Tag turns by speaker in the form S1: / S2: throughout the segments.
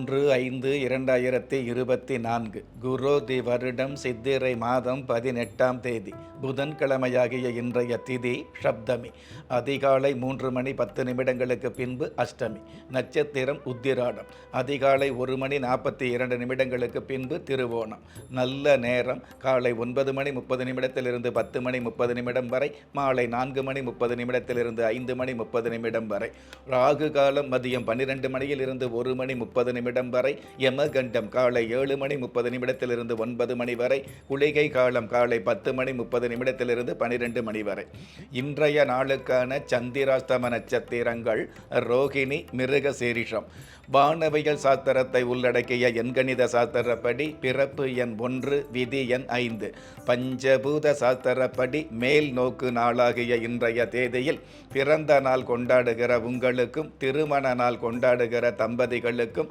S1: ஒன்று ஐந்து இரண்டாயிரத்தி இருபத்தி நான்கு. குரோதி வருடம் சித்திரை மாதம் பதினெட்டாம் தேதி. புதன்கிழமையாகிய இன்றைய திதி சப்தமி. அதிகாலை மூன்று மணி பத்து நிமிடங்களுக்கு பின்பு அஷ்டமி. நட்சத்திரம் உத்திராடம். அதிகாலை ஒரு மணி நாற்பத்தி இரண்டு நிமிடங்களுக்கு பின்பு திருவோணம். நல்ல நேரம். காலை ஒன்பது மணி முப்பது நிமிடத்திலிருந்து பத்து மணி முப்பது நிமிடம் வரை. மாலை நான்கு மணி முப்பது நிமிடத்திலிருந்து ஐந்து மணி முப்பது நிமிடம் வரை. ராகு காலம் மதியம் பன்னிரெண்டு மணியில் இருந்து ஒரு மணி முப்பது நிமிடம் வரை யமகண்டம் காலை ஏழு மணி முப்பது நிமிடத்திலிருந்து ஒன்பது மணி வரை குளிகை காலம் காலை பத்து மணி முப்பது நிமிடத்திலிருந்து பனிரெண்டு மணி வரை. இன்றைய நாளுக்கான சந்திராஸ்தம நட்சத்திரங்கள் ரோகிணி மிருக சீரிஷம் வானவியல் சாஸ்திரத்தை உள்ளடக்கிய எண்கணித சாஸ்திரப்படி பிறப்பு எண் ஒன்று விதி எண் ஐந்து. பஞ்சபூத சாஸ்திரப்படி மேல் நோக்கு நாளாகிய இன்றைய தேதியில் பிறந்த நாள் கொண்டாடுகிற உங்களுக்கும் திருமண நாள் கொண்டாடுகிற தம்பதிகளுக்கும்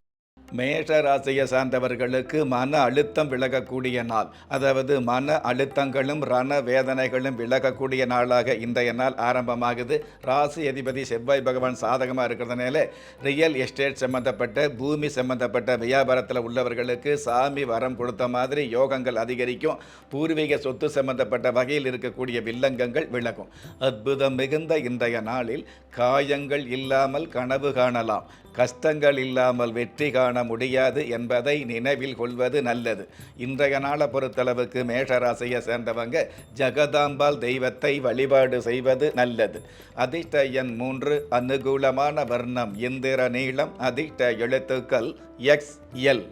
S1: மேஷ ராசியை சார்ந்தவர்களுக்கு மன அழுத்தம் விலகக்கூடிய நாள். அதாவது மன அழுத்தங்களும் ரண வேதனைகளும் விலகக்கூடிய நாளாக இன்றைய நாள் ஆரம்பமாகுது. ராசி அதிபதி செவ்வாய் பகவான் சாதகமாக இருக்கிறதுனால ரியல் எஸ்டேட் சம்பந்தப்பட்ட பூமி சம்பந்தப்பட்ட வியாபாரத்தில் உள்ளவர்களுக்கு சாமி வரம் கொடுத்த மாதிரி யோகங்கள் அதிகரிக்கும். பூர்வீக சொத்து சம்பந்தப்பட்ட வகையில் இருக்கக்கூடிய வில்லங்கங்கள் விலகும். அற்புதம் மிகுந்த இன்றைய நாளில் காயங்கள் இல்லாமல் கனவு காணலாம். கஷ்டங்கள் இல்லாமல் வெற்றி காண முடியாது என்பதை நினைவில் கொள்வது நல்லது. இன்றைய நாளை பொறுத்தளவுக்கு மேஷராசியை சேர்ந்தவங்க ஜெகதாம்பாள் தெய்வத்தை வழிபாடு செய்வது நல்லது. அதிர்ஷ்ட எண் மூன்று அனுகூலமான வர்ணம் இந்திர நீளம் அதிர்ஷ்ட எழுத்துக்கள் எக்ஸ் எல்.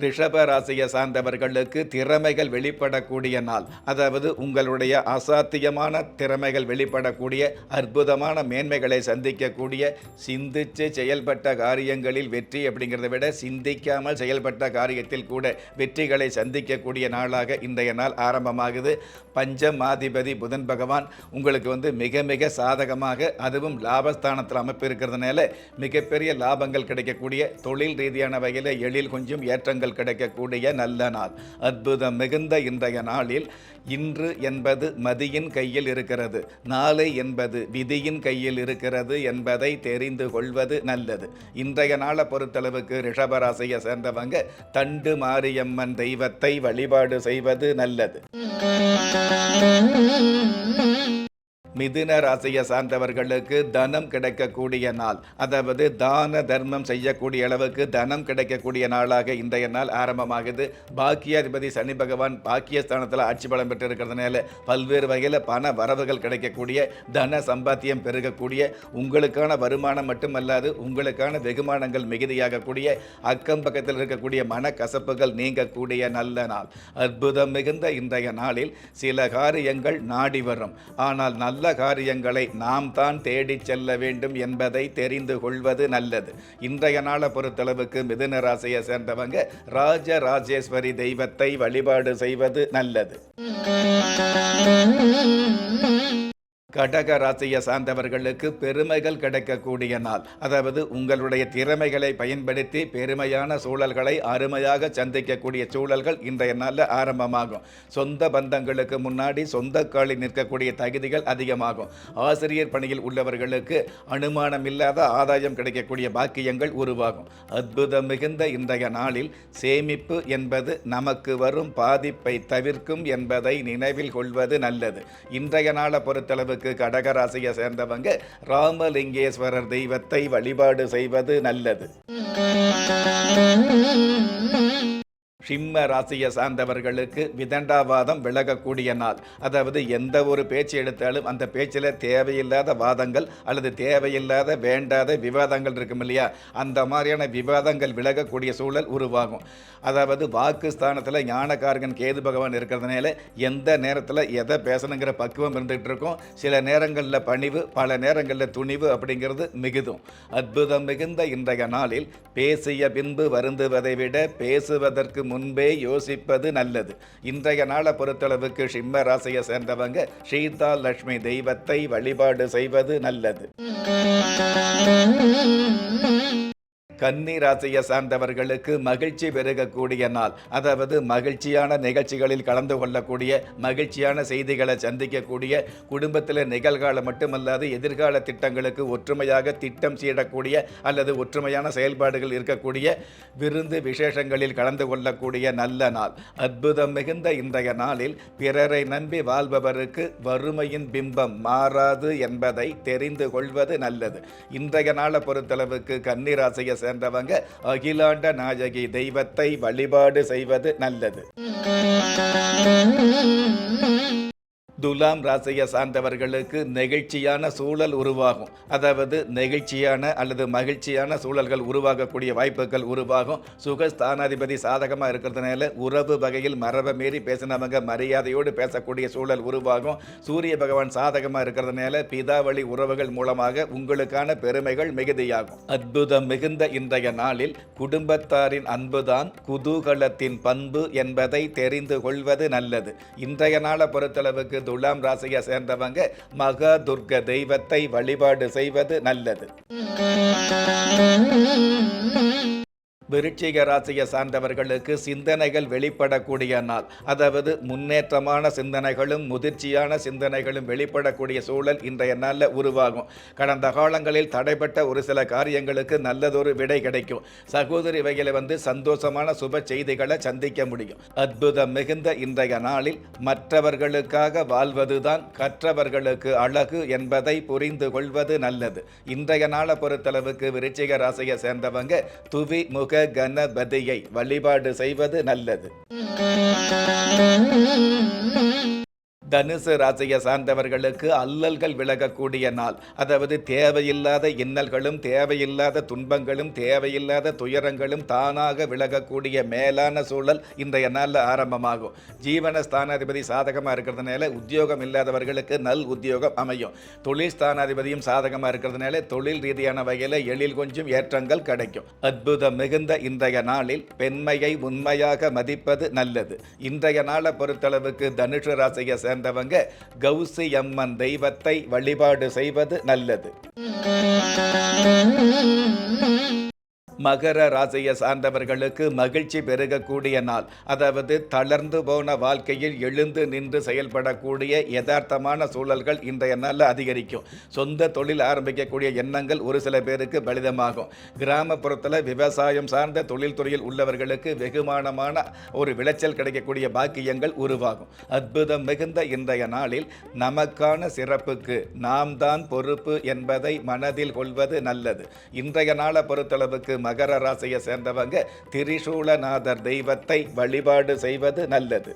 S1: ரிஷப ராசியை சார்ந்தவர்களுக்கு திறமைகள் வெளிப்படக்கூடிய நாள். அதாவது உங்களுடைய அசாத்தியமான திறமைகள் வெளிப்படக்கூடிய அற்புதமான மேன்மைகளை சந்திக்கக்கூடிய சிந்திச்சு செயல்பட்ட காரியங்களில் வெற்றி அப்படிங்கிறத விட சிந்திக்காமல் செயல்பட்ட காரியத்தில் கூட வெற்றிகளை சந்திக்கக்கூடிய நாளாக இன்றைய நாள் ஆரம்பமாகுது. பஞ்சமாதிபதி புதன் பகவான் உங்களுக்கு வந்து மிக மிக சாதகமாக அதுவும் லாபஸ்தானத்தில் அமைப்பு இருக்கிறதுனால மிகப்பெரிய லாபங்கள் கிடைக்கக்கூடிய தொழில் ரீதியான வகையில் எழில் கொஞ்சம் ஏற்றங்கள் பலன்கள் கிடைக்கக்கூடிய நல்ல நாள். அற்புதம் மிகுந்த இன்றைய நாளில் இன்று என்பது மதியின் கையில் இருக்கிறது. நாளை என்பது விதியின் கையில் இருக்கிறது என்பதை தெரிந்து கொள்வது நல்லது. இன்றைய நாளை பொறுத்தளவுக்கு ரிஷபராசியை சேர்ந்தவங்க தண்டு மாரியம்மன் தெய்வத்தை வழிபாடு செய்வது நல்லது. மிதுன ராசியை சார்ந்தவர்களுக்கு தனம் கிடைக்கக்கூடிய நாள். அதாவது தான தர்மம் செய்யக்கூடிய அளவுக்கு தனம் கிடைக்கக்கூடிய நாளாக இன்றைய நாள் ஆரம்பமாகுது. பாக்கியாதிபதி சனி பகவான் பாக்கியஸ்தானத்தில் ஆட்சி பலம் பெற்று இருக்கிறதுனால பல்வேறு வகையில் பண வரவுகள் கிடைக்கக்கூடிய தன சம்பாத்தியம் பெருகக்கூடிய உங்களுக்கான வருமானம் மட்டுமல்லாது உங்களுக்கான வெகுமானங்கள் மிகுதியாகக்கூடிய அக்கம் பக்கத்தில் இருக்கக்கூடிய மனக்கசப்புகள் நீங்கக்கூடிய நல்ல நாள். அற்புதம் மிகுந்த இன்றைய நாளில் சில காரியங்கள் நாடி வரும். ஆனால் நல்ல காரியங்களை நாம் தான் தேடிச் செல்ல வேண்டும் என்பதை தெரிந்து கொள்வது நல்லது. இன்றைய நாளை பொறுத்தளவுக்கு மிதுன ராசியை சேர்ந்தவங்க ராஜ ராஜேஸ்வரி தெய்வத்தை வழிபாடு செய்வது நல்லது. கடக ராசியை சார்ந்தவர்களுக்கு பெருமைகள் கிடைக்கக்கூடிய நாள். அதாவது உங்களுடைய திறமைகளை பயன்படுத்தி பெருமையான சூழல்களை அருமையாக சந்திக்கக்கூடிய சூழல்கள் இன்றைய நாளில் ஆரம்பமாகும். சொந்த பந்தங்களுக்கு முன்னாடி சொந்த காலில் நிற்கக்கூடிய தகுதிகள் அதிகமாகும். ஆசிரியர் பணியில் உள்ளவர்களுக்கு அனுமானம் இல்லாத ஆதாயம் கிடைக்கக்கூடிய பாக்கியங்கள் உருவாகும். அற்புதம் மிகுந்த இன்றைய நாளில் சேமிப்பு என்பது நமக்கு வரும் பாதிப்பை தவிர்க்கும் என்பதை நினைவில் கொள்வது நல்லது. இன்றைய நாளை பொறுத்தளவுக்கு கடகராசியை சேர்ந்தவங்க ராமலிங்கேஸ்வரர் தெய்வத்தை வழிபாடு செய்வது நல்லது. சிம்ம ராசியை சார்ந்தவர்களுக்கு விதண்டாவாதம் விலகக்கூடிய நாள். அதாவது எந்த ஒரு பேச்சு எடுத்தாலும் அந்த பேச்சில் தேவையில்லாத வாதங்கள் அல்லது தேவையில்லாத வேண்டாத விவாதங்கள் இருக்கும் இல்லையா? அந்த மாதிரியான விவாதங்கள் விலகக்கூடிய சூழல் உருவாகும். அதாவது வாக்கு ஸ்தானத்தில் ஞானக்காரகன் கேது பகவான் இருக்கிறதுனால எந்த நேரத்தில் எதை பேசணுங்கிற பக்குவம் இருந்துகிட்டு இருக்கும் சில நேரங்களில் பணிவு பல நேரங்களில் துணிவு அப்படிங்கிறது மிகுதும். அற்புதம் மிகுந்த இன்றைய நாளில் பேசிய பின்பு வருந்துவதை விட பேசுவதற்கு முன்பே யோசிப்பது நல்லது. இன்றைய நாளை பொறுத்தளவுக்கு சிம்ம ராசியை சேர்ந்தவங்க சீதா லட்சுமி தெய்வத்தை வழிபாடு செய்வது நல்லது. கன்னி ராசியை சார்ந்தவர்களுக்கு மகிழ்ச்சி பெருகக்கூடிய நாள். அதாவது மகிழ்ச்சியான நிகழ்ச்சிகளில் கலந்து கொள்ளக்கூடிய மகிழ்ச்சியான செய்திகளை சந்திக்கக்கூடிய குடும்பத்தில் நிகழ்காலம் மட்டுமல்லாது எதிர்கால திட்டங்களுக்கு ஒற்றுமையாக திட்டம் சீடக்கூடிய அல்லது ஒற்றுமையான செயல்பாடுகள் இருக்கக்கூடிய விருந்து விசேஷங்களில் கலந்து கொள்ளக்கூடிய நல்ல நாள். அற்புதம் மிகுந்த இன்றைய நாளில் பிறரை நம்பி வாழ்பவருக்கு வறுமையின் பிம்பம் மாறாது என்பதை தெரிந்து கொள்வது நல்லது. இன்றைய நாளை பொறுத்தளவுக்கு கன்னிராசியை சேர்ந்தவங்க அகிலாண்ட நாயகி தெய்வத்தை வழிபாடு செய்வது நல்லது. துலாம் ராசியை சார்ந்தவர்களுக்கு நெகிழ்ச்சியான சூழல் உருவாகும். அதாவது நெகிழ்ச்சியான அல்லது மகிழ்ச்சியான சூழல்கள் உருவாகக்கூடிய வாய்ப்புகள் உருவாகும். சுகஸ்தானாதிபதி சாதகமாக இருக்கிறதுனால உறவு வகையில் மரபை மீறி பேசினவங்க மரியாதையோடு பேசக்கூடிய சூழல் உருவாகும். சூரிய பகவான் சாதகமாக இருக்கிறதுனால பிதாவளி உறவுகள் மூலமாக உங்களுக்கான பெருமைகள் மிகுதியாகும். அற்புதம் மிகுந்த இன்றைய நாளில் குடும்பத்தாரின் அன்புதான் குதூகலத்தின் பண்பு என்பதை தெரிந்து கொள்வது நல்லது. இன்றைய நாளை பொறுத்தளவுக்கு துலாம் ராசியை சேர்ந்தவங்க மகா துர்க்க தெய்வத்தை வழிபாடு செய்வது நல்லது. விருச்சிக ராசியை சார்ந்தவர்களுக்கு சிந்தனைகள் வெளிப்படக்கூடிய நாள். அதாவது முன்னேற்றமான சிந்தனைகளும் முதிர்ச்சியான சிந்தனைகளும் வெளிப்படக்கூடிய சூழல் இன்றைய நாளில் உருவாகும். கடந்த காலங்களில் தடைப்பட்ட ஒரு சில காரியங்களுக்கு நல்லதொரு விடை கிடைக்கும். சகோதரி வகையில் வந்து சந்தோஷமான சுப செய்திகளை சந்திக்க முடியும். அற்புதம் மிகுந்த இன்றைய நாளில் மற்றவர்களுக்காக வாழ்வதுதான் கற்றவர்களுக்கு அழகு என்பதை புரிந்து கொள்வது நல்லது. இன்றைய நாளை பொறுத்தளவுக்கு விருச்சிக ராசியை சேர்ந்தவங்க துவி முக கணபதியை வழிபாடு செய்வது நல்லது தனுசு ராசியை சார்ந்தவர்களுக்கு அல்லல்கள் விலகக்கூடிய நாள். அதாவது தேவையில்லாத இன்னல்களும் தேவையில்லாத துன்பங்களும் தேவையில்லாத துயரங்களும் தானாக விலகக்கூடிய மேலான சூழல் இன்றைய நாளில் ஆரம்பமாகும். ஜீவன ஸ்தானாதிபதி சாதகமாக இருக்கிறதுனால உத்தியோகம் இல்லாதவர்களுக்கு நல் உத்தியோகம் அமையும். தொழில் ஸ்தானாதிபதியும் சாதகமாக இருக்கிறதுனால தொழில் ரீதியான வகையில் எழில் கொஞ்சம் ஏற்றங்கள் கிடைக்கும். அற்புதம் மிகுந்த இன்றைய நாளில் பெண்மையை உண்மையாக மதிப்பது நல்லது. இன்றைய நாளை பொறுத்தளவுக்கு தனுஷு ராசியை பிறந்தவங்க கௌசி அம்மன் தெய்வத்தை வழிபாடு செய்வது நல்லது. மகர ராசியை சார்ந்தவர்களுக்கு மகிழ்ச்சி பெருகக்கூடிய நாள். அதாவது தளர்ந்து போன வாழ்க்கையில் எழுந்து நின்று செயல்படக்கூடிய யதார்த்தமான சூழல்கள் இன்றைய நாளில் அதிகரிக்கும். சொந்த தொழில் ஆரம்பிக்கக்கூடிய எண்ணங்கள் ஒரு சில பேருக்கு பலிதமாகும். கிராமப்புறத்தில் விவசாயம் சார்ந்த தொழில்துறையில் உள்ளவர்களுக்கு வெகுமானமான ஒரு விளைச்சல் கிடைக்கக்கூடிய பாக்கியங்கள் உருவாகும். அற்புதம் மிகுந்த இன்றைய நாளில் நமக்கான சிறப்புக்கு நாம் தான் பொறுப்பு என்பதை மனதில் கொள்வது நல்லது. இன்றைய நாளை பொறுத்தளவுக்கு மகர ராசியை சேர்ந்தவங்க திரிசூலநாதர் தெய்வத்தை வழிபாடு செய்வது நல்லது.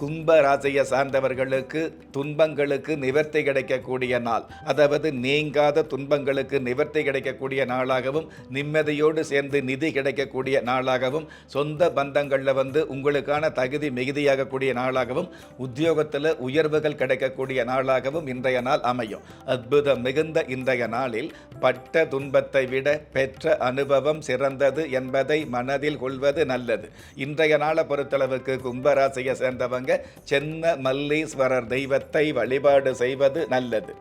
S1: கும்ப ராசியை சார்ந்தவர்களுக்கு துன்பங்களுக்கு நிவர்த்தி கிடைக்கக்கூடிய நாள். அதாவது நீங்காத துன்பங்களுக்கு நிவர்த்தி கிடைக்கக்கூடிய நாளாகவும் நிம்மதியோடு சேர்ந்து நிதி கிடைக்கக்கூடிய நாளாகவும் சொந்த பந்தங்களில் வந்து உங்களுக்கான தகுதி மிகுதியாகக்கூடிய நாளாகவும் உத்தியோகத்தில் உயர்வுகள் கிடைக்கக்கூடிய நாளாகவும் இன்றைய நாள் அமையும். அற்புதம் மிகுந்த இன்றைய நாளில் பட்ட துன்பத்தை விட பெற்ற அனுபவம் சிறந்தது என்பதை மனதில் கொள்வது நல்லது. இன்றைய நாளை பொறுத்தளவுக்கு கும்பராசியை சேர்ந்தவங்க சென்ன மல்லீஸ்வரர் தெய்வத்தை வழிபாடு செய்வது நல்லது.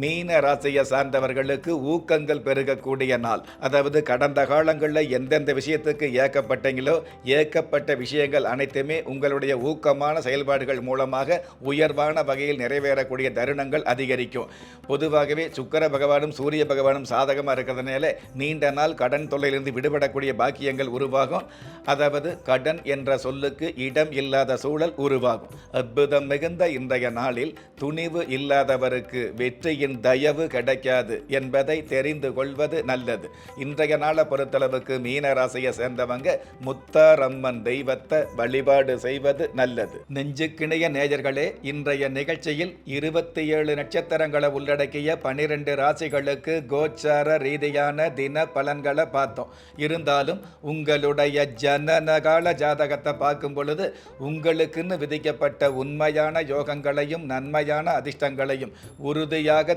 S1: மீன ராசியை சார்ந்தவர்களுக்கு ஊக்கங்கள் பெருகக்கூடிய நாள். அதாவது கடந்த காலங்களில் எந்தெந்த விஷயத்துக்கு ஏக்கப்பட்டீங்களோ ஏக்கப்பட்ட விஷயங்கள் அனைத்துமே உங்களுடைய ஊக்கமான செயல்பாடுகள் மூலமாக உயர்வான வகையில் நிறைவேறக்கூடிய தருணங்கள் அதிகரிக்கும். பொதுவாகவே சுக்கர பகவானும் சூரிய பகவானும் சாதகமாக இருக்கிறதுனால நீண்ட நாள் கடன் தொல்லையிலிருந்து விடுபடக்கூடிய பாக்கியங்கள் உருவாகும். அதாவது கடன் என்ற சொல்லுக்கு இடம் இல்லாத சூழல் உருவாகும். அற்புதம் மிகுந்த இன்றைய நாளில் துணிவு இல்லாதவருக்கு வெற்றியின் தாயின் தயவு கிடைக்காது என்பதை தெரிந்து கொள்வது நல்லது. இன்றைய நாளை பொறுத்தளவுக்கு மீன ராசியை சேர்ந்தவங்க முத்தாரம்மன் தெய்வத்தை வழிபாடு செய்வது நல்லது. நெஞ்சுக்கிணைய நேயர்களே இன்றைய நிகழ்ச்சியில் இருபத்தி ஏழு நட்சத்திரங்களை உள்ளடக்கிய பனிரெண்டு ராசிகளுக்கு கோச்சார ரீதியான தின பலன்களை பார்த்தோம். இருந்தாலும் உங்களுடைய ஜனநகால ஜாதகத்தை பார்க்கும் பொழுது உங்களுக்குன்னு விதிக்கப்பட்ட உண்மையான யோகங்களையும் நன்மையான அதிர்ஷ்டங்களையும் உறுதியாக